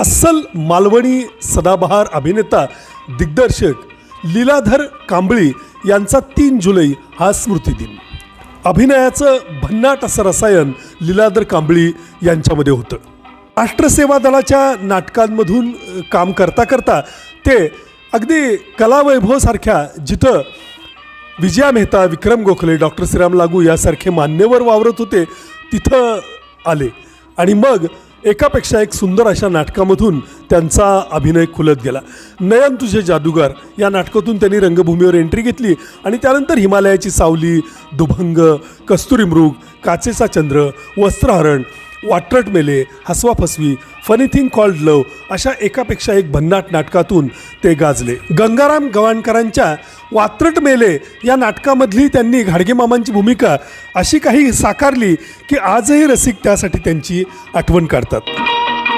अस्सल मालवणी सदाबहार अभिनेता दिग्दर्शक लीलाधर कांबळी यांचा तीन जुलै हा स्मृतिदिन अभिनयाचं भन्नाट असं रसायन लीलाधर कांबळी यांच्यामध्ये होतं. राष्ट्रसेवा दलाच्या नाटकांमधून काम करता करता ते अगदी कलावैभवसारख्या जिथं विजया मेहता विक्रम गोखले डॉक्टर श्रीराम लागू यासारखे मान्यवर वावरत होते तिथं आले. आणि मग एकापेक्षा एक सुंदर अशा नाटकामधून त्यांचा अभिनय खुलत गेला. नयन तुझे जादूगार या नाटकातून त्यांनी रंगभूमीवर एंट्री घेतली आणि त्यानंतर हिमालयाची सावली दुभंग कस्तुरी मृग काचेचा चंद्र वस्त्रहरण वाटरट मेले Hasva Fasvi funny thing called love अशा एकापेक्षा एक भन्नाट नाटकातून ते गाजले. गंगाराम गवाणकरांच्या वात्रट मेले या नाटकामधली त्यांनी घाडगेमामांची भूमिका अशी काही साकारली की आजही रसिक त्यासाठी त्यांची आठवण काढतात.